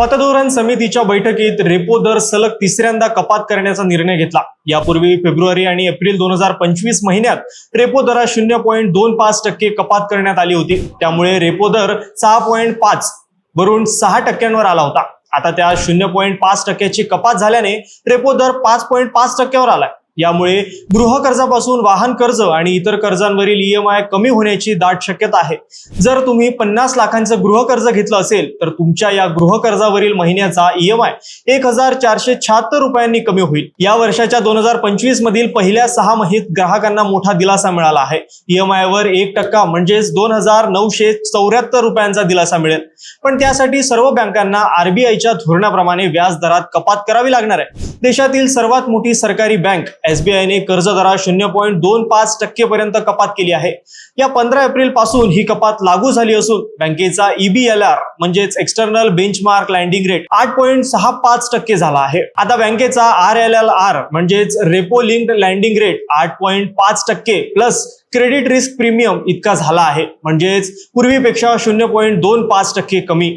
पतधोरण समितीच्या बैठकीत रेपो दर सलग तिसऱ्यांदा कपात करण्याचा निर्णय घेतला. यापूर्वी फेब्रुवारी आणि एप्रिल दोन हजार पंचवीस महिन्यात रेपो दरात शून्य पॉईंट दोन पाच टक्के कपात करण्यात आली होती. त्यामुळे रेपो दर सहा पॉईंट पाच वरून सहा टक्क्यांवर आला होता. आता त्या शून्य पॉईंट पाच टक्क्याची कपात झाल्याने रेपो दर पाच पॉईंट पाच टक्क्यावर आलाय. यामुळे गृहकर्जापासून वाहन कर्ज आणि इतर कर्जांवरील ईएमआय कमी होण्याची दाट शक्यता आहे. जर तुम्ही पन्नास लाखांचं गृहकर्ज घेतलं असेल तर तुमच्या या गृहकर्जावरील महिन्याचा ईएमआय एक हजार चारशे शहात्तर रुपयांनी कमी होईल. या वर्षाच्या दोन हजार पंचवीस मधील पहिल्या सहा महिन्यात ग्राहकांना मोठा दिलासा मिळाला आहे. ईएमआय वर एक टक्का म्हणजेच दोन हजार नऊशे चौऱ्याहत्तर रुपयांचा दिलासा मिळेल. पण त्यासाठी सर्व बँकांना आरबीआयच्या धोरणाप्रमाणे व्याज दरात कपात करावी लागणार आहे. देशातील सर्वात मोठी सरकारी बँक एसबीआयने कर्ज दरात शून्य पॉईंट दोन पाच टक्केपर्यंत कपात केली आहे. या पंधरा एप्रिलपासून ही कपात लागू झाली असून बँकेचा ईबीएलआर म्हणजेच एक्सटर्नल बेंचमार्क लँडिंग रेट आठ पॉईंट सहा पाच टक्के झाला आहे. आता बँकेचा आर एल एल आर म्हणजेच रेपो लिंक्ड लँडिंग रेट आठ पॉईंट पाच टक्के प्लस क्रेडिट रिस्क प्रीमियम इतका झाला आहे. म्हणजेच पूर्वीपेक्षा शून्य पॉईंट दोन पाच टक्के कमी.